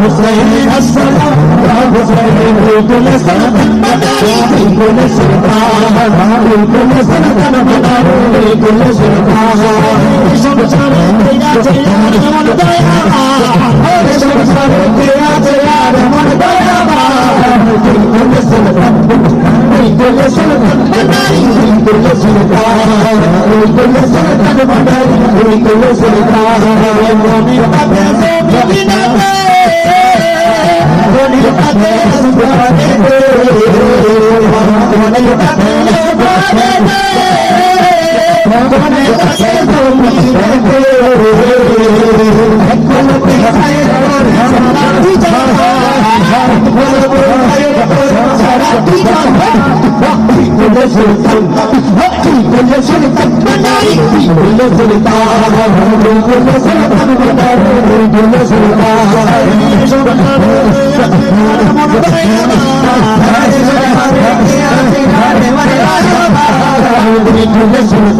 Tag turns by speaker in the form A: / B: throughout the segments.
A: حسين السلام يا حسين كل سنة كل سنة كل سنة كل سنة كل سنة كل سنة ভক্তি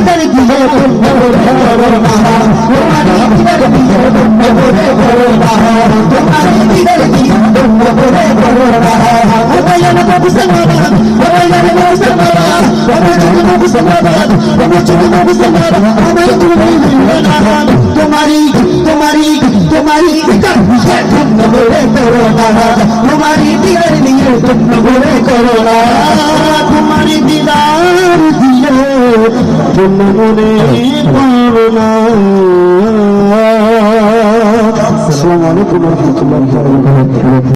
A: দিয়ে তোমারি তোমারি তুমি তোমারি তোমারি দিলের নিয়ে তুমি বলে তোমারি দিদার দিয়ে তুমি মনে করোনা আসসালামু আলাইকুম ওয়া রাহমাতুল্লাহি ওয়া বারাকাতুহু।